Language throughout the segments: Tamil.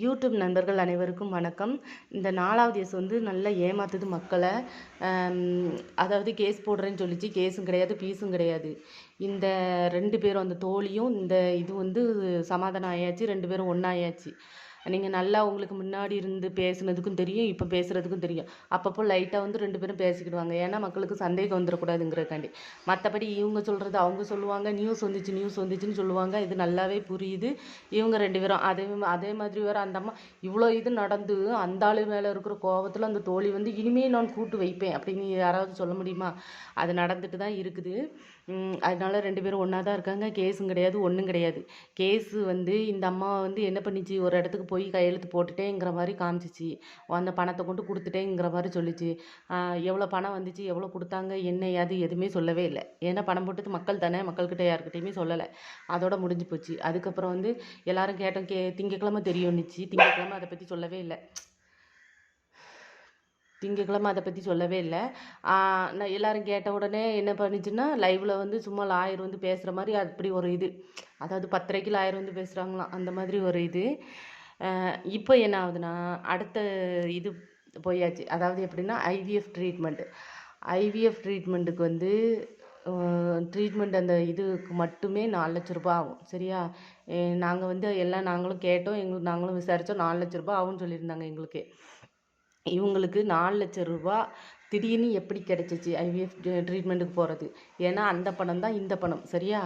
யூடியூப் நண்பர்கள் அனைவருக்கும் வணக்கம். இந்த நாலாவது எஸ் வந்து நல்லா ஏமாத்துது மக்களை. அதாவது கேஸ் போடுறேன்னு சொல்லிச்சு. கேஸும் கிடையாது பீஸும் கிடையாது. இந்த ரெண்டு பேரும் அந்த தோழியும் இந்த இது வந்து சமாதானம் ஆயாச்சு. ரெண்டு பேரும் ஒன்றாயாச்சு நீங்கள் நல்லா உங்களுக்கு முன்னாடி இருந்து பேசுனதுக்கும் தெரியும் இப்போ பேசுகிறதுக்கும் தெரியும். அப்பப்போ லைட்டாக வந்து ரெண்டு பேரும் பேசிக்கிடுவாங்க. ஏன்னா மக்களுக்கு சந்தேகம் வந்துடக்கூடாதுங்கிறக்காண்டி மற்றபடி இவங்க சொல்கிறது அவங்க சொல்லுவாங்க நியூஸ் வந்துச்சு நியூஸ் வந்துச்சுன்னு சொல்லுவாங்க. இது நல்லாவே புரியுது. இவங்க ரெண்டு பேரும் அதே அதே மாதிரி வேறு அந்த அம்மா இவ்வளோ இது நடந்து அந்த ஆளு மேலே இருக்கிற கோவத்தில் அந்த தோழி வந்து இனிமேல் நான் கூட்டு வைப்பேன் அப்படின்னு யாராவது சொல்ல முடியுமா? அது நடந்துட்டு தான் இருக்குது. அதனால ரெண்டு பேரும் ஒன்றா தான் இருக்காங்க. கேஸும் கிடையாது ஒன்றும் கிடையாது. கேஸு வந்து இந்த அம்மா வந்து என்ன பண்ணிச்சு? ஒரு இடத்துக்கு போய் கையெழுத்து போட்டுட்டேங்கிற மாதிரி காமிச்சிச்சு. அந்த பணத்தை கொண்டு கொடுத்துட்டேங்கிற மாதிரி சொல்லிச்சு. எவ்வளோ பணம் வந்துச்சு எவ்வளோ கொடுத்தாங்க என்ன அது எதுவுமே சொல்லவே இல்லை. ஏன்னா பணம் போட்டது மக்கள் தானே மக்கள்கிட்ட யாருக்கிட்டையுமே சொல்லலை. அதோட முடிஞ்சு போச்சு. அதுக்கப்புறம் வந்து எல்லாரும் கேட்டோம் கே திங்கக்கிழமை தெரியும்னுச்சு. திங்கக்கிழமை அதை பற்றி சொல்லவே இல்லை. திங்கக்கிழமை அதை பற்றி சொல்லவே இல்லை. நான் எல்லோரும் கேட்ட உடனே என்ன பண்ணிச்சுன்னா லைவில் வந்து சும்மா லாயர் வந்து பேசுகிற மாதிரி அப்படி ஒரு இது. அதாவது பத்தரைக்கு லாயர் வந்து பேசுகிறாங்களாம் அந்த மாதிரி ஒரு இது. இப்போ என்ன ஆகுதுன்னா அடுத்த இது போயாச்சு. அதாவது எப்படின்னா ஐவிஎஃப் ட்ரீட்மெண்ட்டு ஐவிஎஃப் ட்ரீட்மெண்ட்டுக்கு வந்து ட்ரீட்மெண்ட் அந்த இதுக்கு மட்டுமே நாலு லட்ச ரூபா ஆகும். சரியா? நாங்கள் வந்து எல்லாம் நாங்களும் கேட்டோம். எங்களுக்கு நாங்களும் விசாரித்தோம் நாலு லட்ச ரூபா ஆகும்னு சொல்லியிருந்தாங்க எங்களுக்கு. இவங்களுக்கு நாலு லட்ச ரூபா திடீர்னு எப்படி கிடச்சிச்சு? ஐவிஎஃப் ட்ரீட்மெண்ட்டுக்கு போகிறது ஏன்னா அந்த பணம் தான் இந்த பணம். சரியா?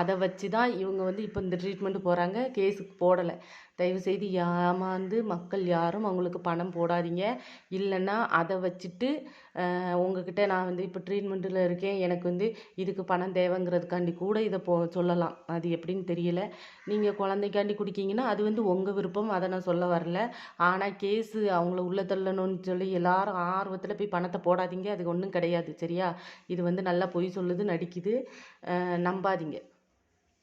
அதை வச்சு தான் இவங்க வந்து இப்போ இந்த ட்ரீட்மெண்ட்டு போகிறாங்க கேஸுக்கு போடலை. தயவுசெய்து ஏமாந்து மக்கள் யாரும் அவங்களுக்கு பணம் போடாதீங்க. இல்லைன்னா அதை வச்சுட்டு உங்ககிட்ட நான் வந்து இப்போ ட்ரீட்மெண்ட்டில் இருக்கேன். எனக்கு வந்து இதுக்கு பணம் தேவைங்கிறதுக்காண்டி கூட இதை போ சொல்லலாம். அது எப்படின்னு தெரியல. நீங்கள் குழந்தைக்காண்டி குடிக்கிங்கன்னா அது வந்து உங்கள் விருப்பம். அதை நான் சொல்ல வரல. ஆனால் கேஸு அவங்கள உள்ளே தள்ளணும்னு சொல்லி எல்லாரும் ஆர்வத்தில் போய் பணத்தை போடாதீங்க. அது ஒன்றும் கிடையாது. சரியா? இது வந்து நல்லா பொய் சொல்லுது நடிக்குது. நம்பாதீங்க.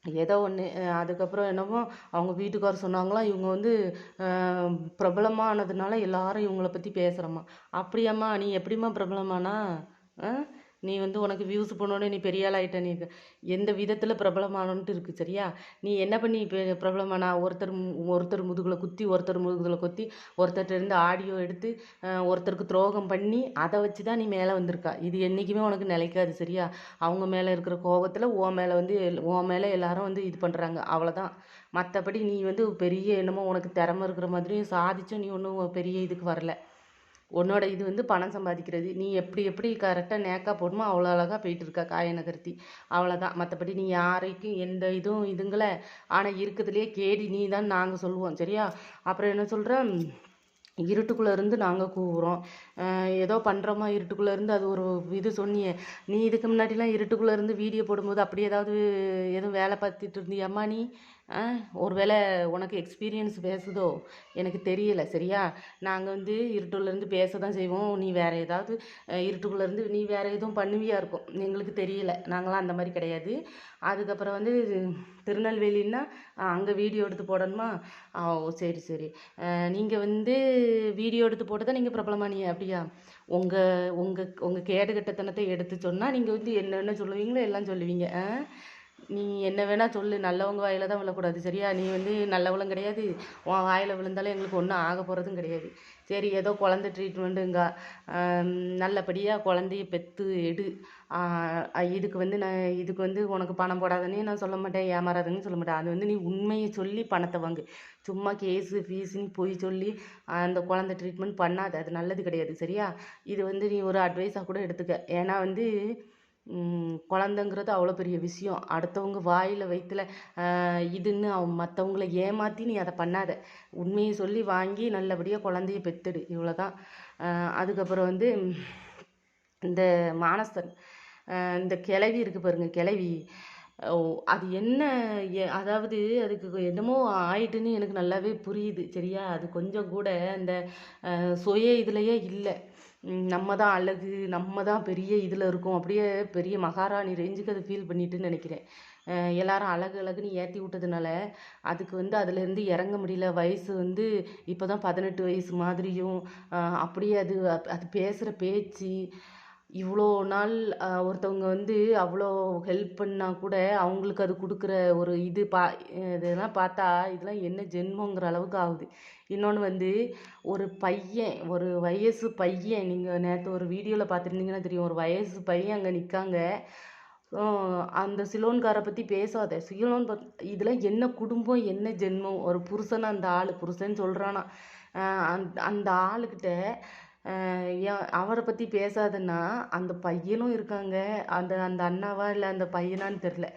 ஏதோ ஒன்று அதுக்கப்புறம் என்னமோ அவங்க வீட்டுக்காரர் சொன்னாங்களாம் இவங்க வந்து பிரபலமானதுனால எல்லாரும் இவங்கள பற்றி பேசுகிறோம்மா அப்படியாம்மா நீ எப்படிம்மா பிரபலமானா நீ வந்து உனக்கு வியூஸ் போனோடனே நீ பெரிய ஆள் ஆகிட்ட நீ எந்த விதத்தில் பிரபலமானோன்ட்டு இருக்குது சரியா? நீ என்ன பண்ணி இப்போ பிரபலமானா ஒருத்தர் ஒருத்தர் முதுகில் குத்தி ஒருத்தர் முதுகில் குத்தி ஒருத்தர்கிட்டருந்து ஆடியோ எடுத்து ஒருத்தருக்கு துரோகம் பண்ணி அதை வச்சு தான் நீ மேலே வந்திருக்கா. இது என்றைக்குமே உனக்கு நிலைக்காது சரியா? அவங்க மேலே இருக்கிற கோபத்தில் ஓ மேலே வந்து ஓ மேலே எல்லாரும் வந்து இது பண்ணுறாங்க அவ்வளோதான் மற்றபடி நீ வந்து பெரிய என்னமோ உனக்கு திறமை இருக்கிற மாதிரியும் சாதிச்சும் நீ ஒன்றும் பெரிய இதுக்கு வரல. உன்னோட இது வந்து பணம் சம்பாதிக்கிறது. நீ எப்படி எப்படி கரெக்டாக நேக்காக போடணுமோ அவ்வளோ அழகாக போயிட்டு இருக்கா காய அவ்வளோதான் மற்றபடி நீ யாரைக்கும் எந்த இதுவும் இதுங்களை ஆனால் இருக்கிறதுலையே கேடி நீ தான் நாங்கள் சொல்லுவோம். சரியா? அப்புறம் என்ன சொல்கிறேன் இருட்டுக்குள்ளே இருந்து நாங்கள் கூவுறோம். ஏதோ பண்ணுறோமா இருட்டுக்குள்ளே இருந்து? அது ஒரு இது சொன்னியே. நீ இதுக்கு முன்னாடிலாம் இருட்டுக்குள்ளே இருந்து வீடியோ போடும்போது அப்படி ஏதாவது எதுவும் வேலை பார்த்துட்டு இருந்தியாம்மா நீ? ஒருவேளை உனக்கு எக்ஸ்பீரியன்ஸ் பேசுதோ? எனக்கு தெரியலை. சரியா? நாங்கள் வந்து இருட்டுலேருந்து பேச தான் செய்வோம். நீ வேறு ஏதாவது இருட்டுக்குள்ளேருந்து நீ வேறு எதுவும் பண்ணுவியா இருக்கும். எங்களுக்கு தெரியலை. நாங்களாம் அந்த மாதிரி கிடையாது. அதுக்கப்புறம் வந்து திருநெல்வேலின்னா அங்கே வீடியோ எடுத்து போடணுமா? ஓ சரி சரி. நீங்கள் வந்து வீடியோ எடுத்து போட்டு தான் நீங்கள் பிரபலமானிய அப்படியா? உங்கள் உங்கள் உங்கள் கேடுகட்டத்தனத்தை எடுத்து சொன்னால் நீங்கள் வந்து என்னென்ன சொல்லுவீங்களோ எல்லாம் சொல்லுவீங்க. நீ என்ன வேணால் சொல்லு நல்லவங்க வாயில் தான் விழக்கூடாது சரியா? நீ வந்து நல்லவளும் கிடையாது. உன் வாயில் விழுந்தாலும் எங்களுக்கு ஒன்றும் ஆக போகிறதும் கிடையாது. சரி ஏதோ குழந்த ட்ரீட்மெண்ட்டுங்க நல்லபடியாக குழந்தைய பெற்று எடு. இதுக்கு வந்து நான் இதுக்கு வந்து உனக்கு பணம் போடாதனே நான் சொல்ல மாட்டேன் ஏமாறாதுன்னு சொல்ல மாட்டேன். அது வந்து நீ உண்மையை சொல்லி பணத்தை வாங்கு. சும்மா கேஸு ஃபீஸுன்னு போய் சொல்லி அந்த குழந்த ட்ரீட்மெண்ட் பண்ணாது. அது நல்லது கிடையாது சரியா? இது வந்து நீ ஒரு அட்வைஸாக கூட எடுத்துக்க. ஏன்னா வந்து குழந்தங்கிறது அவ்வளோ பெரிய விஷயம். அடுத்தவங்க வாயில் வயிற்றுல இதுன்னு அவன் மற்றவங்கள ஏமாற்றி நீ அதை பண்ணாத. உண்மையை சொல்லி வாங்கி நல்லபடியாக குழந்தைய பெற்றுடு இவ்வளோ தான் அதுக்கப்புறம் வந்து இந்த மானஸ்தன் இந்த கிளவி இருக்குது பாருங்கள் கிளவி அது என்ன அதாவது அதுக்கு என்னமோ ஆயிட்டுன்னு எனக்கு நல்லாவே புரியுது. சரியா? அது கொஞ்சம் கூட அந்த சுய இதுலையே இல்லை. நம்ம தான் அழகு நம்ம தான் பெரிய இதில் இருக்கோம். அப்படியே பெரிய மகாராணி ரேஞ்சுக்கு அதை ஃபீல் பண்ணிட்டுன்னு நினைக்கிறேன். எல்லாரும் அழகு அழகுன்னு ஏற்றி விட்டதுனால அதுக்கு வந்து அதுலேருந்து இறங்க முடியல. வயசு வந்து இப்போ தான் பதினெட்டு வயசு மாதிரியும் அப்படியே அது அது பேசுகிற பேச்சு இவ்வளோ நாள் ஒருத்தவங்க வந்து அவ்வளோ ஹெல்ப் பண்ணால் கூட அவங்களுக்கு அது கொடுக்குற ஒரு இது பா இதெல்லாம் பார்த்தா இதெல்லாம் என்ன ஜென்மங்கிற அளவுக்கு ஆகுது. இன்னொன்று வந்து ஒரு பையன் ஒரு வயசு பையன் நீங்கள் நேற்று ஒரு வீடியோவில் பார்த்துருந்தீங்கன்னா தெரியும் ஒரு வயசு பையன் அங்கே நிற்காங்க அந்த சிலோன்காரை பற்றி பேசாத. சிலோன் பத் இதெல்லாம் என்ன குடும்பம் என்ன ஜென்மம்? ஒரு புருஷன் அந்த ஆள் புருஷன் சொல்கிறானா அந்த அந்த ஆளுக்கிட்ட அவரை பற்றி பேசாதன்னா அந்த பையனும் இருக்காங்க. அந்த அந்த அண்ணாவா இல்லை அந்த பையனான்னு தெரில.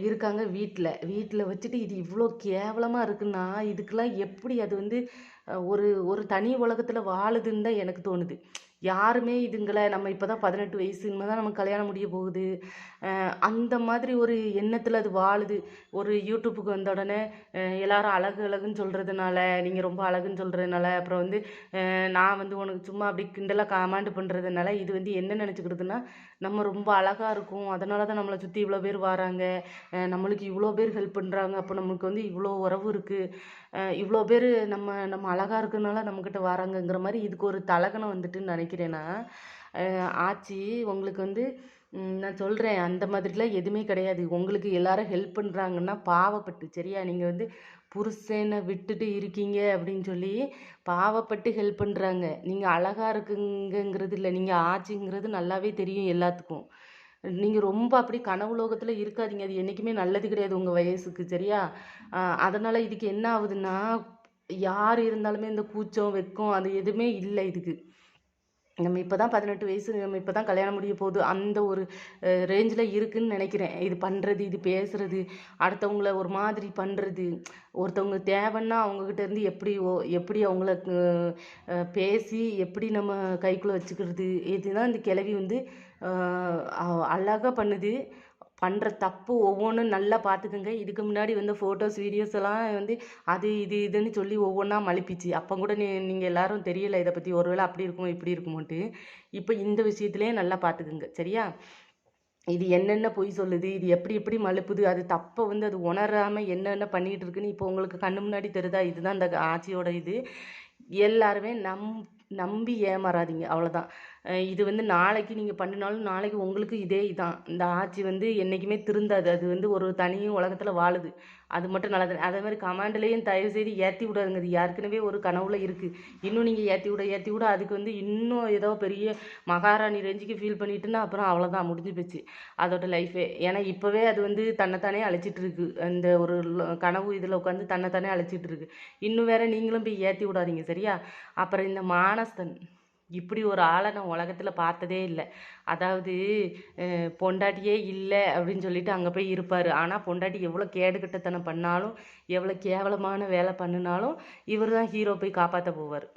இருக்காங்க வீட்டில் வீட்டில் வச்சுட்டு இது இவ்வளோ கேவலமாக இருக்குன்னா இதுக்கெல்லாம் எப்படி அது வந்து ஒரு ஒரு தனி உலகத்தில் வாழுதுன்னு தான் எனக்கு தோணுது. யாருமே இதுங்களை நம்ம இப்போ தான் பதினெட்டு வயசு தான் நமக்கு கல்யாணம் முடிய போகுது. அந்த மாதிரி ஒரு எண்ணத்தில் அது வாழுது. ஒரு யூடியூப்புக்கு வந்த உடனே எல்லாரும் அழகு அழகுன்னு சொல்கிறதுனால நீங்கள் ரொம்ப அழகுன்னு சொல்கிறதுனால அப்புறம் வந்து நான் வந்து உனக்கு சும்மா அப்படி கிண்டலாக கமாண்ட் பண்ணுறதுனால இது வந்து என்ன நினச்சிக்கிடுதுன்னா நம்ம ரொம்ப அழகாக இருக்கும். அதனால தான் நம்மளை சுற்றி இவ்வளோ பேர் வராங்க. நம்மளுக்கு இவ்வளோ பேர் ஹெல்ப் பண்ணுறாங்க அப்போ நம்மளுக்கு வந்து இவ்வளோ உறவு இருக்குது இவ்வளோ பேர் நம்ம நம்ம அழகாக இருக்கனால நம்மக்கிட்ட வராங்கங்கிற மாதிரி இதுக்கு ஒரு தலகணம் வந்துட்டுன்னு நினைக்கிறேன்னா ஆச்சி உங்களுக்கு வந்து நான் சொல்கிறேன் அந்த மாதிரிலாம் எதுவுமே கிடையாது. உங்களுக்கு எல்லாரும் ஹெல்ப் பண்ணுறாங்கன்னா பாவப்பட்டு சரியா? நீங்கள் வந்து புருஷனை விட்டுட்டு இருக்கீங்க அப்படின்னு சொல்லி பாவப்பட்டு ஹெல்ப் பண்ணுறாங்க நீங்கள் அழகாக இருக்குங்கங்கிறது இல்லை நீங்கள் ஆச்சிங்கிறது நல்லாவே தெரியும் எல்லாத்துக்கும். நீங்கள் ரொம்ப அப்படி கனவு லோகத்தில் இருக்காதீங்க. அது என்றைக்குமே நல்லது கிடையாது உங்கள் வயசுக்கு சரியா? அதனால் இதுக்கு என்ன ஆகுதுன்னா யார் இருந்தாலுமே இந்த கூச்சம் வெக்கம் அது எதுவுமே இல்லை இதுக்கு. நம்ம இப்போ தான் பதினெட்டு வயசு நம்ம இப்போ தான் கல்யாணம் முடிய போகுது அந்த ஒரு ரேஞ்சில் இருக்குதுன்னு நினைக்கிறேன். இது பண்ணுறது இது பேசுகிறது அடுத்தவங்கள ஒரு மாதிரி பண்ணுறது ஒருத்தவங்க தேவைன்னா அவங்கக்கிட்ட இருந்து எப்படி ஓ எப்படி அவங்கள பேசி எப்படி நம்ம கைக்குள்ளே வச்சுக்கிறது இதுதான் இந்த கிழவி வந்து அழகாக பண்ணுது. பண்ணுற தப்பு ஒவ்வொன்றும் நல்லா பார்த்துக்குங்க இதுக்கு முன்னாடி வந்து ஃபோட்டோஸ் வீடியோஸ் எல்லாம் வந்து அது இது இதுன்னு சொல்லி ஒவ்வொன்றா மழுப்பிச்சு அப்போ கூட நீ நீங்கள் எல்லாரும் தெரியலை இதை பற்றி ஒருவேளை அப்படி இருக்குமோ இப்படி இருக்குமோன்ட்டு. இப்போ இந்த விஷயத்துலேயே நல்லா பார்த்துக்குங்க சரியா? இது என்னென்ன பொய் சொல்லுது? இது எப்படி எப்படி மழுப்புது? அது தப்பை வந்து அது உணராமல் என்னென்ன பண்ணிகிட்டு இருக்குன்னு இப்போ உங்களுக்கு கண்ணு முன்னாடி தெரியுதா இதுதான் அந்த ஆட்சியோட இது. எல்லாருமே நம் நம்பி ஏமாறாதீங்க. அவ்வளோதான் இது வந்து நாளைக்கு நீங்கள் பண்ணினாலும் நாளைக்கு உங்களுக்கு இதே இதான். இந்த ஆட்சி வந்து என்றைக்குமே திருந்தாது. அது வந்து ஒரு தனி உலகத்தில் வாழுது. அது மட்டும் நல்லது. அதே மாதிரி கமாண்ட்லேயும் தயவு செய்து ஏற்றி விடாதுங்க. அது ஏற்கனவே ஒரு கனவுல இருக்குது இன்னும் நீங்கள் ஏற்றி விட ஏற்றி விட அதுக்கு வந்து இன்னும் ஏதோ பெரிய மகாராணி ரேஞ்சுக்கு ஃபீல் பண்ணிட்டுன்னா அப்புறம் அவ்வளோதான் முடிஞ்சு போச்சு. அதோட லைஃபே ஏன்னா இப்போவே அது வந்து தன்னைத்தானே அழைச்சிட்டு இருக்கு. அந்த ஒரு கனவு இதில் உட்காந்து தன்னைத்தானே அழைச்சிட்டு இருக்கு. இன்னும் வேற நீங்களும் போய் ஏற்றி விடாதீங்க. சரியா? அப்புறம் இந்த மானஸ்தன். இப்படி ஒரு ஆளை நான் உலகத்தில் பார்த்ததே இல்லை. அதாவது பொண்டாட்டியே இல்லை அப்படின்னு சொல்லிட்டு அங்கே போய் இருப்பார். ஆனால் பொண்டாட்டி எவ்வளோ கேடுகட்டத்தனம் பண்ணாலும் எவ்வளோ கேவலமான வேலை பண்ணினாலும் இவர் தான் ஹீரோ போய் காப்பாற்ற போவார்.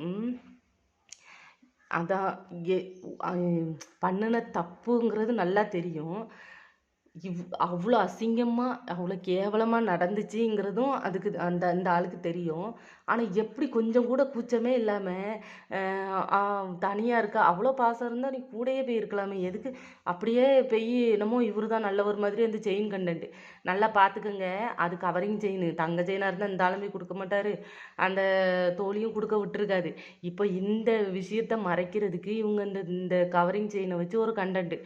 அதான் பண்ணின பண்ணுன தப்புங்கிறது நல்லா தெரியும். இவ் அவ்வளோ அசிங்கமாக அவ்வளோ கேவலமாக நடந்துச்சுங்கிறதும் அதுக்கு அந்த அந்த ஆளுக்கு தெரியும். ஆனால் எப்படி கொஞ்சம் கூட கூச்சமே இல்லாமல் தனியாக இருக்கா அவ்வளோ பாசம் இருந்தால் நீ கூடயே போய் இருக்கலாமே எதுக்கு? அப்படியே போய் என்னமோ இவர் தான் நல்லவர் மாதிரி அந்த செயின் கண்டென்ட் நல்லா பார்த்துக்கோங்க அது கவரிங் செயின் தங்க செயினாக இருந்தால் இந்த ஆளுமே கொடுக்க மாட்டார். அந்த தோழியும் கொடுக்க விட்டுருக்காது. இப்போ இந்த விஷயத்த மறைக்கிறதுக்கு இவங்க இந்த இந்த கவரிங் செயினை வச்சு ஒரு கண்டென்ட்டு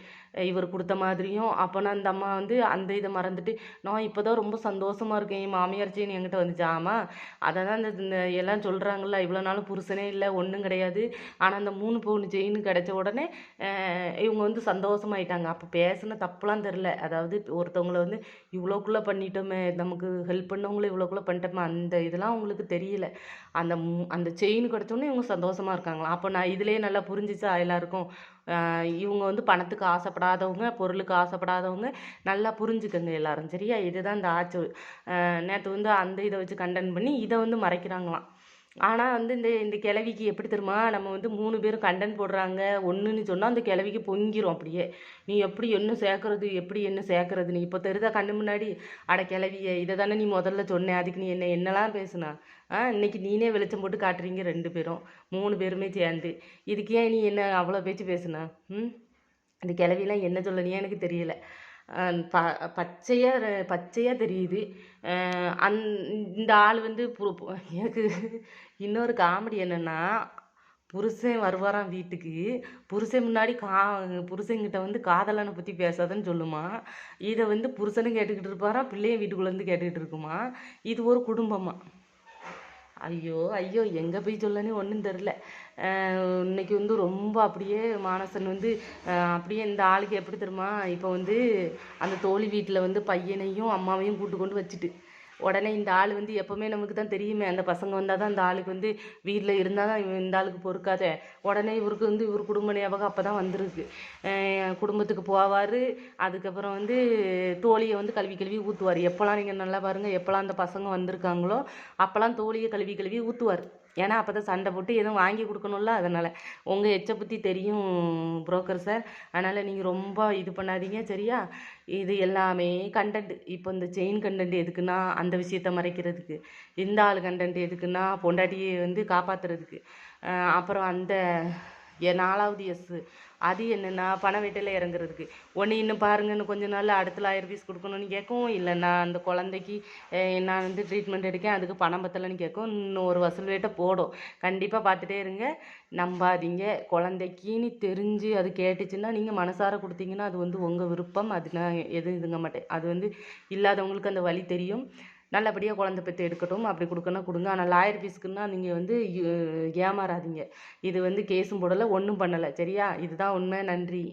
இவர் கொடுத்த மாதிரியும் அப்போனா அந்த அம்மா வந்து அந்த இதை மறந்துட்டு நான் இப்போ தான் ரொம்ப சந்தோஷமாக இருக்கேன். என் மாமியார் செயின் என்கிட்ட வந்துச்சு. ஆமாம் அதை தான் இந்த இந்த எல்லாம் சொல்கிறாங்கல்ல இவ்வளோ நாள் புருஷனே இல்லை ஒன்றும் கிடையாது. ஆனால் அந்த மூணு பவுன் செயின் கிடைச்ச உடனே இவங்க வந்து சந்தோஷமாயிட்டாங்க. அப்போ பேசின தப்புலாம் தெரில அதாவது ஒருத்தவங்களை வந்து இவ்வளோ இவ்வளோக்குள்ளே பண்ணிட்டோமே நமக்கு ஹெல்ப் பண்ணவங்கள இவ்வளோக்குள்ளே பண்ணிட்டோமே அந்த இதெல்லாம் அவங்களுக்கு தெரியல. அந்த மு- அந்த செயின் கிடச்சோன்னே இவங்க சந்தோஷமாக இருக்காங்களாம். அப்போ நான் இதுலேயே நல்லா புரிஞ்சிச்சா எல்லாருக்கும்? இவங்க வந்து பணத்துக்கு ஆசைப்படாதவங்க பொருளுக்கு ஆசைப்படாதவங்க நல்லா புரிஞ்சுக்கங்க எல்லாரும் சரியா? இதுதான் இந்த ஆச்சு. நேற்று வந்து அந்த இதை வச்சு கண்டென்ட் பண்ணி இதை வந்து மறைக்கிறாங்களாம். ஆனால் வந்து இந்த இந்த கிழவிக்கு எப்படி தெரியுமா? நம்ம வந்து மூணு பேரும் கண்டென்ட் போடுறாங்க. ஒன்றுன்னு சொன்னால் அந்த கிழவிக்கு பொங்கிரும் அப்படியே. நீ எப்படி என்ன சேர்க்கறது? எப்படி என்ன சேர்க்கறது? நீ இப்போ தெரிதா கண்ணு முன்னாடி? அட கிளவியை இதை தானே நீ முதல்ல சொன்னேன் அதுக்கு நீ என்ன என்னெல்லாம் பேசுனா? ஆ இன்னைக்கு நீனே வெளிச்சம் போட்டு காட்டுறீங்க ரெண்டு பேரும். மூணு பேருமே சேர்ந்து. இதுக்கு ஏன் நீ என்ன அவ்வளோ பேச்சு பேசுனா? ம்? இந்த கிளவிலாம் என்ன சொல்லலையே எனக்கு தெரியல. ப பச்சையாக பச்சையாக தெரியுது. அந் இந்த ஆள் வந்து எனக்கு இன்னொரு காமெடி என்னென்னா புருஷன் வருவாராம் வீட்டுக்கு. புருஷன் முன்னாடி கா புருஷன்கிட்ட வந்து காதலனை பற்றி பேசாதன்னு சொல்லுமா. இதை வந்து புருஷனும் கேட்டுக்கிட்டு இருப்பாராம் பிள்ளையும் வீட்டுக்குள்ளேருந்து கேட்டுக்கிட்டு இருக்குமா. இது ஒரு குடும்பமாக ஐயோ ஐயோ எங்கே போய் சொல்லனே ஒன்றும் தெரில இன்னைக்கு வந்து ரொம்ப அப்படியே மானசன் வந்து அப்படியே இந்த ஆளுக்கு எப்படி தெரியுமா இப்போ வந்து அந்த தோழி வீட்டில் வந்து பையனையும் அம்மாவையும் கூட்டு கொண்டு வச்சுட்டு உடனே இந்த ஆள் வந்து எப்போவுமே நமக்கு தான் தெரியுமே. அந்த பசங்க வந்தால் தான் இந்த ஆளுக்கு வந்து வீட்டில் இருந்தால் தான் இந்த ஆளுக்கு பொறுக்காத. உடனே இவருக்கு வந்து இவர் குடும்ப ஞாபகம் அப்போ தான் வந்திருக்கு குடும்பத்துக்கு போவார். அதுக்கப்புறம் வந்து தோழியை வந்து கழுவி கழுவி ஊற்றுவார் எப்போல்லாம் நீங்கள் நல்லா பாருங்கள் எப்போல்லாம் அந்த பசங்க வந்திருக்காங்களோ அப்போல்லாம் தோழியை கழுவி கழுவி ஊற்றுவார் ஏன்னா அப்போ தான் சண்டை போட்டு எதுவும் வாங்கி கொடுக்கணும்ல. அதனால் உங்கள் எச்சை பற்றி தெரியும் புரோக்கர் சார் அதனால் நீங்கள் ரொம்ப இது பண்ணாதீங்க சரியா? இது எல்லாமே கண்டென்ட் இப்போ இந்த செயின் கண்டென்ட் எதுக்குன்னா அந்த விஷயத்த மறைக்கிறதுக்கு. இந்த ஆள் கண்டென்ட் எதுக்குன்னா பொண்டாட்டியை வந்து காப்பாற்றுறதுக்கு அப்புறம் அந்த எ- நாலாவது எஸ் அது என்னென்னா பண வீட்டில் இறங்குறதுக்கு. ஒன்று இன்னும் பாருங்கன்னு கொஞ்ச நாள் அடுத்த ஆயிரம் பீஸ் கொடுக்கணும்னு கேட்கும். இல்லை நான் அந்த குழந்தைக்கு நான் வந்து ட்ரீட்மெண்ட் எடுக்கேன் அதுக்கு பணம் பத்தலைன்னு கேட்கும். இன்னும் ஒரு வசூல் வேட்டை போடும். கண்டிப்பாக பார்த்துட்டே இருங்க. நம்பாதீங்க. குழந்தைக்கின்னு தெரிஞ்சு அது கேட்டுச்சுன்னா நீங்கள் மனசார கொடுத்தீங்கன்னா அது வந்து உங்கள் விருப்பம். அது நான் எதுவும் இதுங்க மாட்டேன். அது வந்து இல்லாதவங்களுக்கு அந்த வழி தெரியும். நல்லபடியாக குழந்தை பெற்று எடுக்கட்டும் அப்படி கொடுக்கணும் கொடுங்க. ஆனால் லாயர் ஃபீஸ்க்குன்னா நீங்கள் வந்து ஏமாறாதீங்க. இது வந்து கேஸும் போடலை ஒன்றும் பண்ணலை. சரியா? இதுதான் உண்மை. நன்றி.